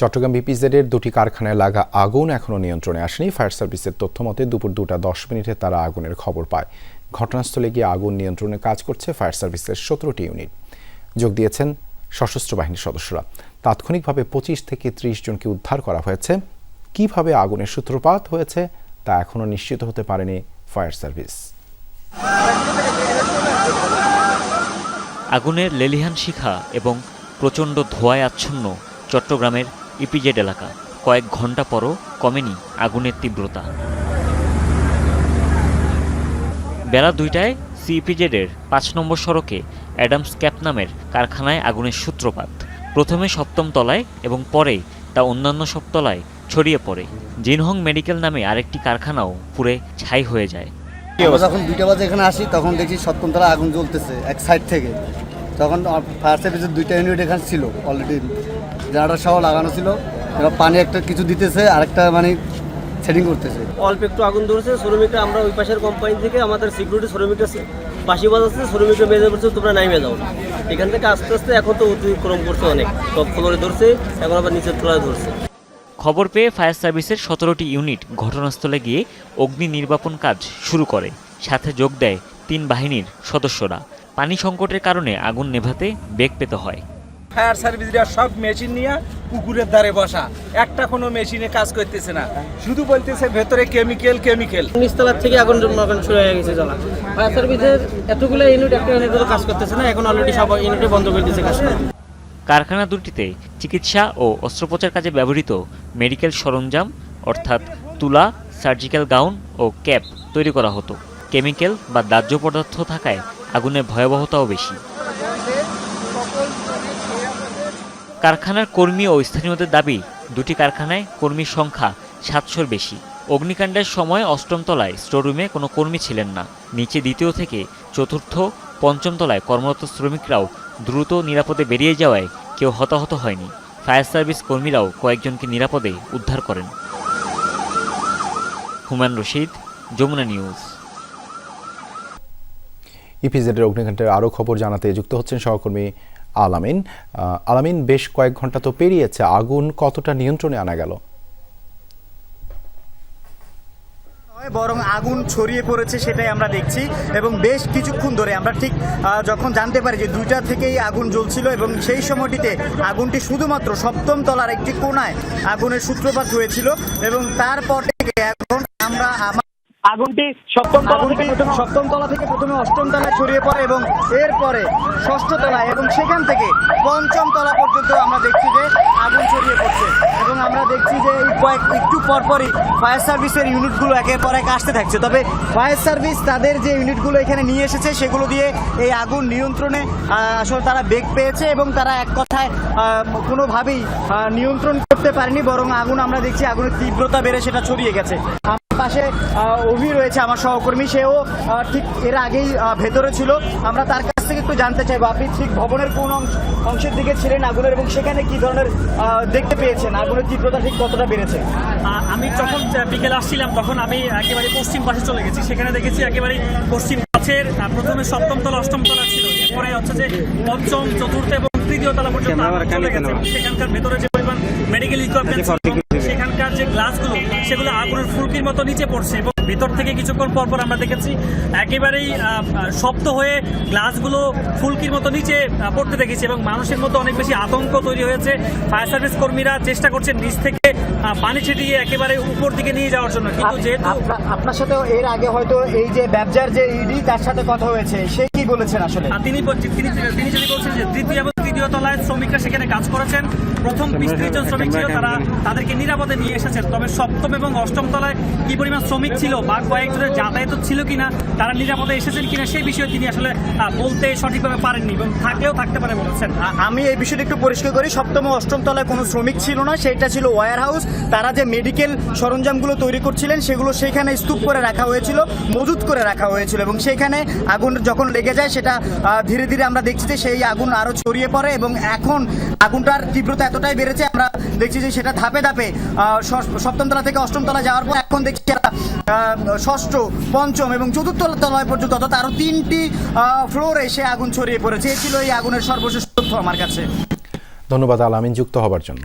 চট্টগ্রাম বিপিজেডের দুটি কারখানায় লাগা আগুন এখনও নিয়ন্ত্রণে আসেনি। ফায়ার সার্ভিসের তথ্য মতে দুপুর দুটা দশ মিনিটে তারা আগুনের খবর পায়। ঘটনাস্থলে গিয়ে আগুন নিয়ন্ত্রণে কাজ করছে ফায়ার সার্ভিসের সতেরোটি ইউনিট। যোগ দিয়েছেন সশস্ত্র বাহিনীর সদস্যরা। তাৎক্ষণিকভাবে পঁচিশ থেকে ত্রিশ জনকে উদ্ধার করা হয়েছে। কীভাবে আগুনের সূত্রপাত হয়েছে তা এখনও নিশ্চিত হতে পারেনি ফায়ার সার্ভিস। আগুনের লেলিহান শিখা এবং প্রচণ্ড ধোঁয়ায় আচ্ছন্ন চট্টগ্রামের ইপিজেড এলাকা। কয়েক ঘণ্টা পরও কমেনি আগুনের তীব্রতা। বেলা দুইটায় সিইপিজেডের পাঁচ নম্বর সড়কে অ্যাডামস ক্যাপ নামের কারখানায় আগুনের সূত্রপাত। প্রথমে সপ্তম তলায় এবং পরে তা অন্যান্য সব তলায় ছড়িয়ে পড়ে। জিনহং মেডিকেল নামে আরেকটি কারখানাও পুড়ে ছাই হয়ে যায়। যখন দুইটা বাজে এখানে আসি, তখন দেখছি সপ্তমতলা আগুন জ্বলতেছে এক সাইড থেকে। তখন ফায়ার সার্ভিসের দুইটা ইউনিট এখানে ছিল অলরেডি জেনারেটার সহ লাগানো ছিল। এবার পানি একটা কিছু দিতেছে আরেকটা মানে সেটিং করতেছে। অল্প একটু আগুন ধরেছে শ্রমিকরা আমরা ওই পাশের কোম্পানি থেকে আমাদের সিকিউরিটি শ্রমিকরা পাশি বাজাচ্ছে শ্রমিকরা মেজে পড়ছে তোমরা নাইমে যাও এখান থেকে আস্তে আস্তে এখন তো অতিক্রম করছে অনেক। টপ ফ্লোরে ধরছে এখন আবার নিচের তলায় ধরছে। খবর পেয়ে ফায়ার সার্ভিসের সতেরোটি ইউনিট ঘটনাস্থলে গিয়ে অগ্নি নির্বাপন কাজ শুরু করে। সাথে যোগ দেয় তিন বাহিনীর সদস্যরা। পানি সংকটের কারণে আগুন নেভাতে বেগ পেতে হয়। ফায়ার সার্ভিসরা সব মেশিন নিয়ে পুকুরের ধারে বসা। একটা কোনো মেশিনে কাজ করতেছে না। শুধু বলতেছে ভেতরে কেমিক্যাল কেমিক্যাল। নিচতলার থেকে আগুন জন্ম আগুন শুরু হয়ে গেছে জ্বলা। ফায়ার সার্ভিসের এতগুলো ইউনিট একটা ইউনিট কাজ করতেছে না এখন অলরেডি সব ইউনিটে বন্ধ করে দিয়েছে কাজ কারখানা দুটিতে চিকিৎসা ও অস্ত্রোপচার কাজে ব্যবহৃত মেডিকেল সরঞ্জাম অর্থাৎ তুলা সার্জিক্যাল গাউন ও ক্যাপ তৈরি করা হতো। কেমিক্যাল বা দাহ্য পদার্থ থাকায় আগুনের ভয়াবহতাও বেশি। কারখানার কর্মী ও স্থানীয়দের দাবি, দুটি কারখানায় কর্মীর সংখ্যা সাতশোর বেশি। অগ্নিকাণ্ডের সময় অষ্টম তলায় স্টোররুমে কোনো কর্মী ছিলেন না। নিচে দ্বিতীয় থেকে চতুর্থ, পঞ্চম তলায় কর্মরত শ্রমিকরাও দ্রুত নিরাপদে বেরিয়ে যাওয়ায় কেউ হতাহত হয়নি। ফায়ার সার্ভিস কর্মীরাও কয়েকজনকে নিরাপদে উদ্ধার করেন। হুমায়ুন রশিদ, যমুনা নিউজ। ইপিজেডের অগ্নিকাণ্ডের আরও খবর জানাতে যুক্ত হচ্ছেন সহকর্মী আলামিন। আলামিন, বেশ কয়েক ঘণ্টা তো পেরিয়েছে, আগুন কতটা নিয়ন্ত্রণে আনা গেল? বরং আগুন ছড়িয়ে পড়েছে সেটাই আমরা দেখছি এবং বেশ কিছুক্ষণ ধরে আমরা ঠিক যখন জানতে পারি যে দুইটা থেকেই আগুন জ্বলছিল এবং সেই সময়টিতে আগুনটি শুধুমাত্র সপ্তম তলার একটি কোনায় আগুনের সূত্রপাত হয়েছিল এবং তারপর থেকে এখন আমরা আমার আগুনটি সপ্তম সপ্তম তলা থেকে প্রথমে অষ্টম তলায় ছড়িয়ে পড়ে এবং এরপরে ষষ্ঠ তলায় এবং সেখান থেকে পঞ্চম তলা পর্যন্ত আমরা দেখছি যে আগুন ছড়িয়ে পড়ছে। এবং আমরা দেখছি যে এই কয়েক একটু পরপরই ফায়ার সার্ভিসের ইউনিটগুলো একের পর এক আসতে থাকছে। তবে ফায়ার সার্ভিস তাদের যে ইউনিটগুলো এখানে নিয়ে এসেছে সেগুলো দিয়ে এই আগুন নিয়ন্ত্রণে আসলে তারা বেগ পেয়েছে এবং তারা এক কথায় আহ, কোনোভাবেই নিয়ন্ত্রণ করতে পারেনি বরং আগুন আমরা দেখছি আগুনের তীব্রতা বেড়ে সেটা ছড়িয়ে গেছে। পাশে অভি রয়েছে আমার সহকর্মী সেও ঠিক এর আগেই ভেতরে ছিল। আমরা তার কাছ থেকে একটু জানতে চাইব আপনি ঠিক ভবনের কোন অংশের দিকে ছিলেন আগুনের এবং সেখানে কি ধরনের দেখতে পেয়েছেন? আগুনের তীব্রতা ঠিক কতটা বেড়েছে? আমি যখন বিকেলে আসছিলাম তখন আমি একেবারে পশ্চিম পাশে চলে গেছি। সেখানে দেখেছি একেবারে পশ্চিম পাশের প্রথমে সপ্তম তলা অষ্টম তলা ছিল। এরপরে হচ্ছে যে পঞ্চম চতুর্থ এবং তৃতীয় তলা পর্যন্ত সেখানকার ভেতরে যে পরিমাণ মেডিকেল ইকুইপমেন্ট সেখানকার যে গ্লাসগুলো সেগুলো আগুনের ফুলকির মতো নিচে পড়ছে ভিতর থেকে কিছুক্ষণ পর পর আমরা দেখেছি একেবারেই শব্দ হয়ে গ্লাসগুলো ফুলকির মতো নিচে পড়তে দেখেছি এবং মানুষের মতো অনেক বেশি আতঙ্ক তৈরি হয়েছে। ফায়ার সার্ভিস কর্মীরা চেষ্টা করছেন নিচ থেকে পানি ছিটিয়ে একেবারে উপর দিকে নিয়ে যাওয়ার জন্য। কিন্তু যেহেতু আপনার সাথে এর আগে হয়তো এই যে ব্যবসার যে ইডি তার সাথে কথা হয়েছে। সে কি বলেছেন আসলে? তিনি তিনি তিনি যদি বলছেন যে তৃতীয় এবং তৃতীয় তলায় শ্রমিকরা সেখানে কাজ করেছেন। প্রথম বিশ ত্রিশ জন শ্রমিক ছিল তারা তাদেরকে নিরাপদে নিয়ে এসেছেন। তবে সপ্তম এবং অষ্টম তলায় কি পরিমাণ শ্রমিক ছিল বা কয়েকজনের যাতায়াত ছিল কিনা তারা নিরাপদে এসেছেন কিনা সেই বিষয়ে তিনি আসলে বলতে সঠিকভাবে পারেননি এবং থাকলেও থাকতে পারে বলেছেন। আমি এই বিষয়টা একটু পরিষ্কার করি। সপ্তম অষ্টম তলায় কোনো শ্রমিক ছিল না সেটা ছিল ওয়ার হাউস। তারা যে মেডিকেল সরঞ্জামগুলো তৈরি করছিলেন সেগুলো সেখানে স্তূপ করে রাখা হয়েছিল মজুত করে রাখা হয়েছিল এবং সেখানে আগুন যখন লেগে যায় সেটা ধীরে ধীরে আমরা দেখছি যে সেই আগুন আরও ছড়িয়ে পড়ে এবং এখন আগুনটার তীব্রতা এতটাই বেড়েছে আমরা দেখছি যে সেটা ধাপে ধাপে আহ, ষষ্ঠ- সপ্তম তলা থেকে অষ্টম তলা যাওয়ার পর এখন দেখছি ষষ্ঠ, পঞ্চম এবং চতুর্থ তলায় পর্যন্ত, অর্থাৎ আরও তিনটি ফ্লোরে সে আগুন ছড়িয়ে পড়েছে। এ ছিল এই আগুনের সর্বশেষ তথ্য আমার কাছে। ধন্যবাদ আলামিন, যুক্ত হবার জন্য।